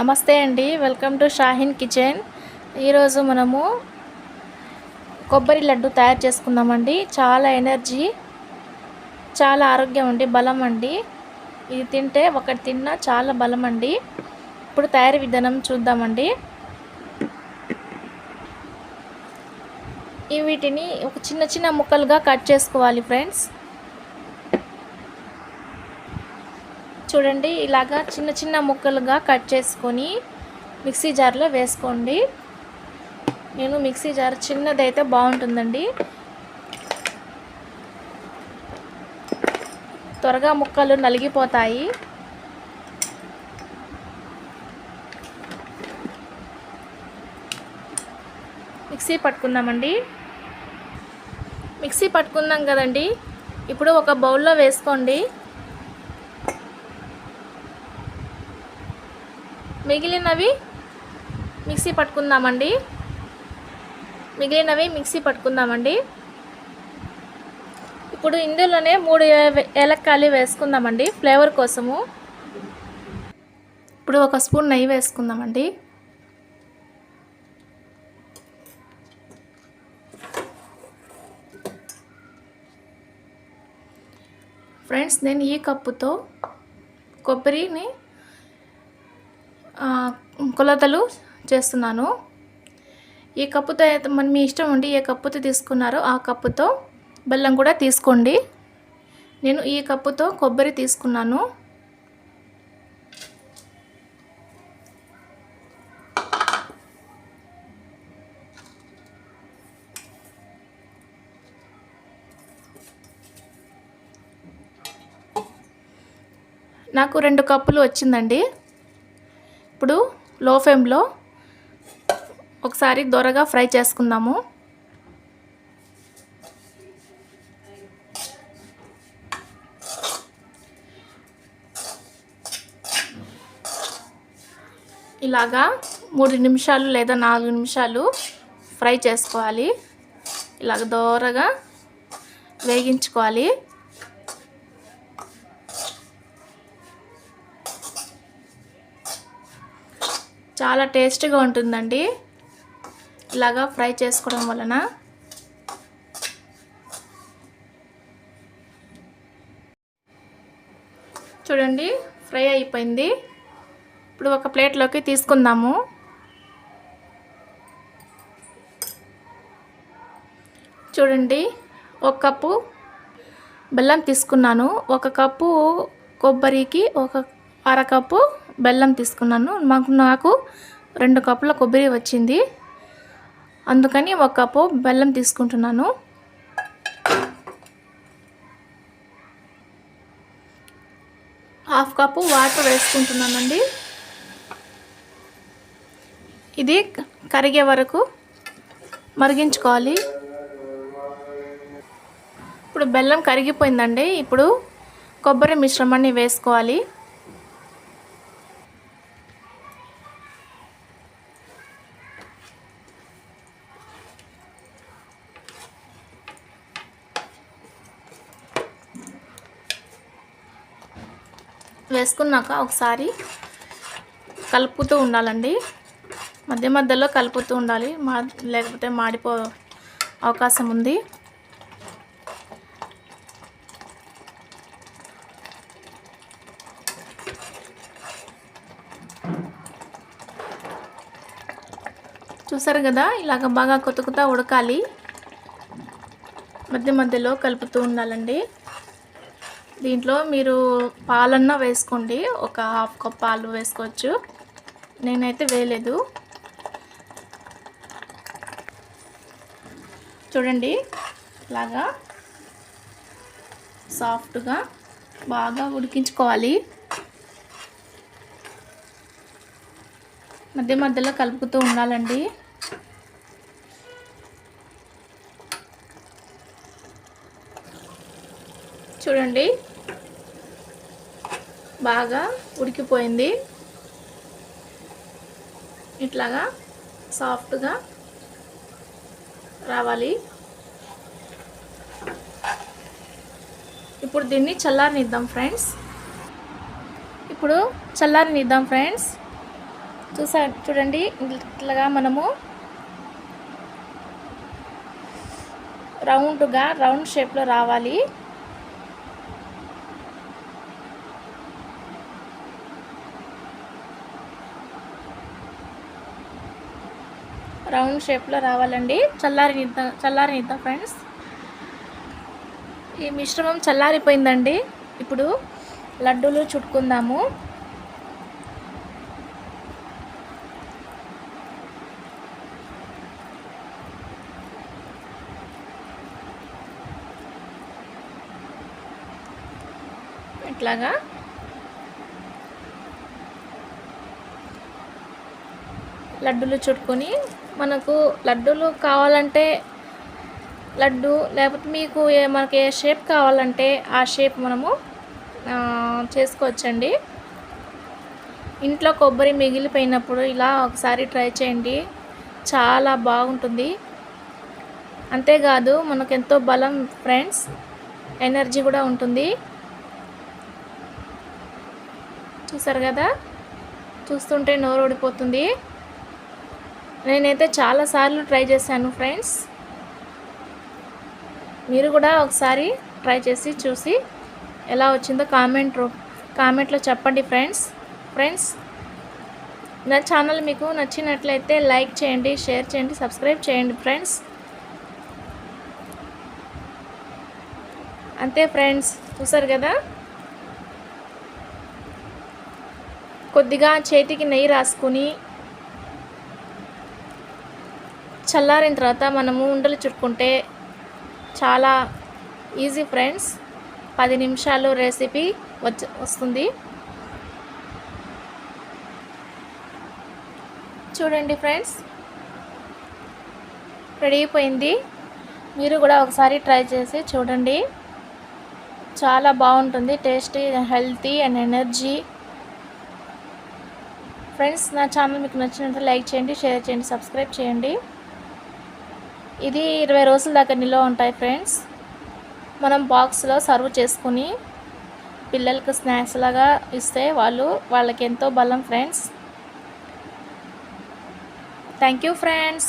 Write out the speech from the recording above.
నమస్తే అండి. Welcome to Shaheen kitchen ఈరోజు మనము కొబ్బరి లడ్డు తయారు చేసుకుందామండి. చాలా ఎనర్జీ చాలా ఆరోగ్యం అండి బలం అండి. ఇది తింటే ఒకటి తిన్నా చాలా బలం అండి. ఇప్పుడు తయారీ విధానం చూద్దామండి. ఈ వీటిని ఒక చిన్న చిన్న ముక్కలుగా కట్ చేసుకోవాలి ఫ్రెండ్స్. చూడండి ఇలాగా చిన్న చిన్న ముక్కలుగా కట్ చేసుకొని మిక్సీ జార్లో వేసుకోండి. నేను మిక్సీ జార్ చిన్నదైతే బాగుంటుందండి. త్వరగా ముక్కలు నలిగిపోతాయి. మిక్సీ పట్టుకుందామండి. మిక్సీ పట్టుకుందాం కదండి. ఇప్పుడు ఒక బౌల్లో వేసుకోండి. మిగిలినవి మిక్సీ పట్టుకుందామండి. మిగిలినవి మిక్సీ పట్టుకుందామండి. ఇప్పుడు ఇందులోనే మూడు ఏలక్కాయలు వేసుకుందామండి ఫ్లేవర్ కోసము. ఇప్పుడు ఒక స్పూన్ నెయ్యి వేసుకుందామండి. ఫ్రెండ్స్ నేను ఈ కప్పుతో కొబ్బరిని కొలతలు చేస్తున్నాను. ఈ కప్పుతో అయితే మన మీ ఇష్టం ఉండి ఏ కప్పుతో తీసుకున్నారో ఆ కప్పుతో బెల్లం కూడా తీసుకోండి. నేను ఈ కప్పుతో కొబ్బరి తీసుకున్నాను. నాకు రెండు కప్పులు వచ్చిందండి. ఇప్పుడు లో ఫ్లేమ్లో ఒకసారి దొరగా ఫ్రై చేసుకుందాము. ఇలాగా మూడు నిమిషాలు లేదా నాలుగు నిమిషాలు ఫ్రై చేసుకోవాలి. ఇలాగ దోరగా వేగించుకోవాలి. చాలా టేస్ట్గా ఉంటుందండి. ఇలాగా ఫ్రై చేసుకోవడం వలన. చూడండి ఫ్రై అయిపోయింది. ఇప్పుడు ఒక ప్లేట్లోకి తీసుకుందాము. చూడండి ఒక కప్పు బెల్లం తీసుకున్నాను. ఒక కప్పు కొబ్బరికి ఒక అరకప్పు బెల్లం తీసుకున్నాను. మాకు నాకు రెండు కప్పుల కొబ్బరి వచ్చింది. అందుకని ఒక కప్పు బెల్లం తీసుకుంటున్నాను. హాఫ్ కప్పు వాటర్ వేసుకుంటున్నానండి. ఇది కరిగే వరకు మరిగించుకోవాలి. ఇప్పుడు బెల్లం కరిగిపోయిందండి. ఇప్పుడు కొబ్బరి మిశ్రమాన్ని వేసుకోవాలి. వేసుకున్నాక ఒకసారి కలుపుతూ ఉండాలండి. మధ్య మధ్యలో కలుపుతూ ఉండాలి. మా లేకపోతే మాడిపో అవకాశం ఉంది. చూసారు కదా? ఇలాగ బాగా కొతుకుతా ఉడకాలి. మధ్య మధ్యలో కలుపుతూ ఉండాలండి. దీంట్లో మీరు పాలన్నా వేసుకోండి. ఒక హాఫ్ కప్ పాలు వేసుకోవచ్చు. నేనైతే వేయలేదు. చూడండి. ఇలాగా సాఫ్ట్గా బాగా ఉడికించుకోవాలి. మధ్య మధ్యలో కలుపుతూ ఉండాలండి. చూడండి. బాగా ఉడికిపోయింది. ఇట్లాగా సాఫ్ట్గా రావాలి. ఇప్పుడు దీన్ని చల్లారనిద్దాం ఫ్రెండ్స్. ఇప్పుడు చల్లారనిద్దాం ఫ్రెండ్స్. చూసా చూడండి ఇట్లాగా మనము రౌండ్గా రౌండ్ షేప్లో రావాలి. రౌండ్ షేప్లో రావాలండి. చల్లారినిద్దాం చల్లారినిద్దాం ఫ్రెండ్స్. ఈ మిశ్రమం చల్లారిపోయిందండి. ఇప్పుడు లడ్డూలు చుట్టుకుందాము. ఇట్లాగా. లడ్డూలు చుట్టుకొని మనకు లడ్డూలు కావాలంటే లడ్డు లేకపోతే మీకు మనకి ఏ షేప్ కావాలంటే ఆ షేప్ మనము చేసుకోవచ్చండి. ఇంట్లో కొబ్బరి మిగిలిపోయినప్పుడు ఇలా ఒకసారి ట్రై చేయండి. చాలా బాగుంటుంది. అంతేకాదు మనకు ఎంతో బలం ఫ్రెండ్స్ ఎనర్జీ కూడా ఉంటుంది. చూసారు కదా? చూస్తుంటే నోరు ఊడిపోతుంది. నేనైతే చాలాసార్లు ట్రై చేశాను ఫ్రెండ్స్. మీరు కూడా ఒకసారి ట్రై చేసి చూసి ఎలా వచ్చిందో కామెంట్ కామెంట్లో చెప్పండి ఫ్రెండ్స్. ఫ్రెండ్స్ నా ఛానల్ మీకు నచ్చినట్లయితే లైక్ చేయండి షేర్ చేయండి సబ్స్క్రైబ్ చేయండి ఫ్రెండ్స్. అంతే ఫ్రెండ్స్ చూసారు కదా? కొద్దిగా చేతికి నెయ్యి రాసుకుని చల్లారిన తర్వాత మనము ఉండలు చుట్టుకుంటే చాలా ఈజీ ఫ్రెండ్స్. పది నిమిషాలు రెసిపీ వచ్చ వస్తుంది. చూడండి ఫ్రెండ్స్. రెడీ అయిపోయింది. మీరు కూడా ఒకసారి ట్రై చేసి చూడండి. చాలా బాగుంటుంది tasty healthy and energy. Friends నా ఛానల్ మీకు నచ్చినట్టు లైక్ చేయండి షేర్ చేయండి సబ్స్క్రైబ్ చేయండి. ఇది ఇరవై రోజుల దాకా నిల్వ ఉంటాయి ఫ్రెండ్స్. మనం బాక్స్లో సర్వ్ చేసుకుని పిల్లలకు స్నాక్స్ లాగా ఇస్తే వాళ్ళు వాళ్ళకి ఎంతో బలం ఫ్రెండ్స్. Thank you friends